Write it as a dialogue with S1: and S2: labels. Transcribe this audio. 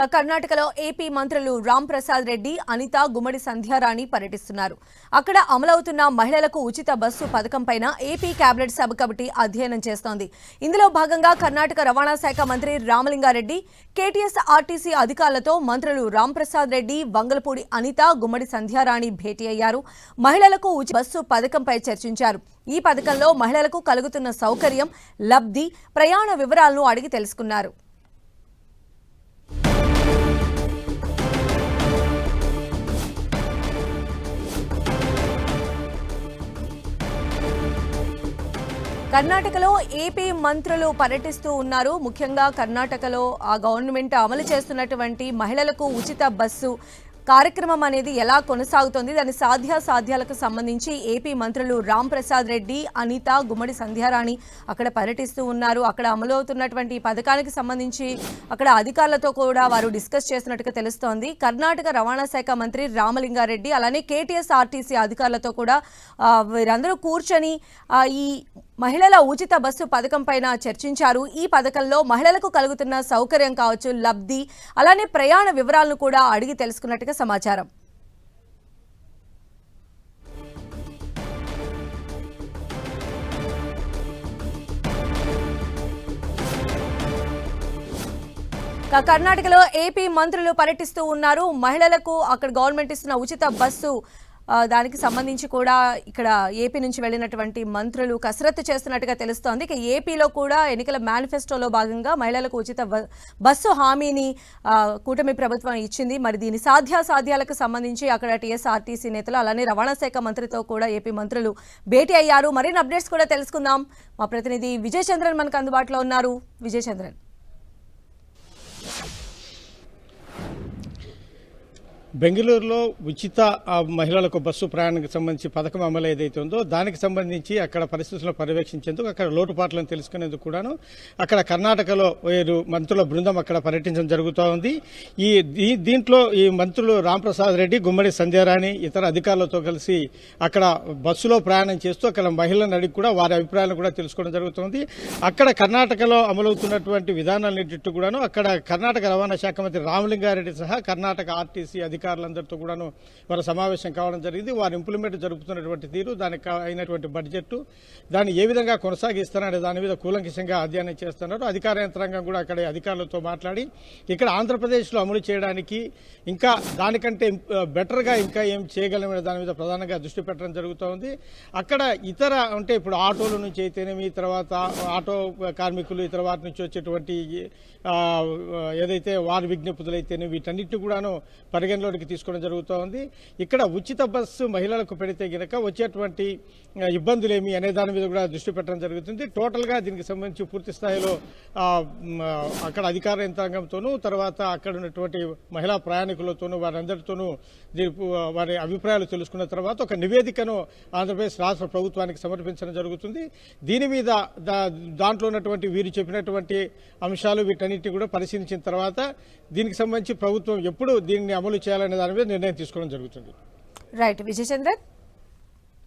S1: క- కర్ణాటకలో ఏపీ మంత్రులు రామ్ ప్రసాద్ రెడ్డి అనిత గుమ్మడి సంధ్యారాణి పర్యటిస్తున్నారు. అక్కడ అమలవుతున్న మహిళలకు ఉచిత బస్సు పథకంపైన ఏపీ కేబినెట్ సబ్ కమిటీ అధ్యయనం చేస్తోంది. ఇందులో భాగంగా కర్ణాటక రవాణా శాఖ మంత్రి రామలింగారెడ్డి కేటీఎస్ ఆర్టీసీ అధికారులతో మంత్రులు రామ్ ప్రసాద్ రెడ్డి వంగలపూడి అనిత గుమ్మడి సంధ్యారాణి భేటీ అయ్యారు. మహిళలకు ఉచిత బస్సు పథకంపై చర్చించారు. ఈ పథకంలో మహిళలకు కలుగుతున్న సౌకర్యం లబ్ధి ప్రయాణ వివరాలను అడిగి తెలుసుకున్నారు. కర్ణాటకలో ఏపీ మంత్రులు పర్యటిస్తూ ఉన్నారు. ముఖ్యంగా కర్ణాటకలో ఆ గవర్నమెంట్ అమలు చేస్తున్నటువంటి మహిళలకు ఉచిత బస్సు కార్యక్రమం అనేది ఎలా కొనసాగుతోంది? దాని సాధ్యాసాధ్యాలకు సంబంధించి ఏపీ మంత్రులు రామ్ ప్రసాద్ రెడ్డి అనిత గుమ్మడి సంధ్యారాణి అక్కడ పర్యటిస్తూ ఉన్నారు. అక్కడ అమలు అవుతున్నటువంటి పథకానికి సంబంధించి అక్కడ అధికారులతో కూడా వారు డిస్కస్ చేస్తున్నట్టుగా తెలుస్తోంది. కర్ణాటక రవాణా శాఖ మంత్రి రామలింగారెడ్డి అలానే కేటీఎస్ ఆర్టీసీ అధికారులతో కూడా వీరందరూ కూర్చొని ఈ మహిళల ఉచిత బస్సు పథకం పైన చర్చించారు. ఈ పథకంలో మహిళలకు కలుగుతున్న సౌకర్యం కావచ్చు లబ్ధి అలానే ప్రయాణ వివరాలను కూడా అడిగి తెలుసుకున్నట్టుగా సమాచారం. కర్ణాటకలో ఏపీ మంత్రులు పర్యటిస్తూ ఉన్నారు. మహిళలకు అక్కడ గవర్నమెంట్ ఇస్తున్న ఉచిత బస్సు దానికి సంబంధించి కూడా ఇక్కడ ఏపీ నుంచి వెళ్ళినటువంటి మంత్రులు కసరత్తు చేస్తున్నట్టుగా తెలుస్తోంది. ఇక ఏపీలో కూడా ఎన్నికల మేనిఫెస్టోలో భాగంగా మహిళలకు ఉచిత బ- బస్సు హామీని కూటమి ప్రభుత్వం ఇచ్చింది. మరి దీని సాధ్యాసాధ్యాలకు సంబంధించి అక్కడ టీఎస్ఆర్టీసీ నేతలు అలానే రవాణా శాఖ మంత్రితో కూడా ఏపీ మంత్రులు భేటీ అయ్యారు. మరిన్ని అప్డేట్స్ కూడా తెలుసుకుందాం. మా ప్రతినిధి విజయచంద్రన్ మనకు అందుబాటులో ఉన్నారు. విజయచంద్రన్.
S2: బెంగళూరులో ఉచిత మహిళలకు బస్సు ప్రయాణానికి సంబంధించి పథకం అమలు ఏదైతే ఉందో దానికి సంబంధించి అక్కడ పరిస్థితులను పర్యవేక్షించేందుకు అక్కడ లోటుపాట్లను తెలుసుకునేందుకు కూడాను అక్కడ కర్ణాటకలో వేరు మంత్రుల బృందం అక్కడ పర్యటించడం జరుగుతూ ఉంది. ఈ దీంట్లో ఈ మంత్రులు రాంప్రసాద్ రెడ్డి గుమ్మడి సంధ్యారాణి ఇతర అధికారులతో కలిసి అక్కడ బస్సులో ప్రయాణం చేస్తూ అక్కడ మహిళలను అడిగి కూడా వారి అభిప్రాయాలను కూడా తెలుసుకోవడం జరుగుతుంది. అక్కడ కర్ణాటకలో అమలవుతున్నటువంటి విధానాలన్నిటి కూడాను అక్కడ కర్ణాటక రవాణా శాఖ మంత్రి రామలింగారెడ్డి సహా కర్ణాటక ఆర్టీసీ అధికారులందరితో కూడాను వాళ్ళ సమావేశం కావడం జరిగింది. వారు ఇంప్లిమెంట్ జరుపుతున్నటువంటి తీరు దానికి అయినటువంటి బడ్జెట్ దాన్ని ఏ విధంగా కొనసాగిస్తారనే దాని మీద కూలంకషంగా అధ్యయనం చేస్తున్నారు. అధికార యంత్రాంగం కూడా అక్కడ అధికారులతో మాట్లాడి ఇక్కడ ఆంధ్రప్రదేశ్లో అమలు చేయడానికి ఇంకా దానికంటే బెటర్గా ఇంకా ఏం చేయగలమనే దాని మీద ప్రధానంగా దృష్టి పెట్టడం జరుగుతోంది అక్కడ ఇతర అంటే ఇప్పుడు ఆటోల నుంచి అయితేనేమి తర్వాత ఆటో కార్మికులు ఇతర వాటి నుంచి వచ్చేటువంటి ఏదైతే వారి విజ్ఞప్తులు అయితేనే వీటన్నిటిని కూడాను పరిగణలోనికి తీసుకోవడం జరుగుతూ ఉంది ఇక్కడ ఉచిత బస్సు మహిళలకు పెడితే గనక వచ్చేటువంటి ఇబ్బందులేమి అనే దాని మీద కూడా దృష్టి పెట్టడం జరుగుతుంది. టోటల్గా దీనికి సంబంధించి పూర్తి స్థాయిలో అక్కడ అధికార యంత్రాంగంతోనూ తర్వాత అక్కడ ఉన్నటువంటి మహిళా ప్రయాణికులతోనూ వారందరితోనూ దీని వారి అభిప్రాయాలు తెలుసుకున్న తర్వాత ఒక నివేదికను ఆంధ్రప్రదేశ్ రాష్ట్ర ప్రభుత్వానికి సమర్పించడం జరుగుతుంది. దీని మీద దాంట్లో ఉన్నటువంటి వీరు చెప్పినటువంటి అంశాలు వీటన్నిటిని కూడా పరిశీలించిన తర్వాత దీనికి సంబంధించి ప్రభుత్వం ఎప్పుడు దీన్ని అమలు చేయాలనే దాని మీద నిర్ణయం తీసుకోవడం జరుగుతుంది.
S1: రైట్ విజయ్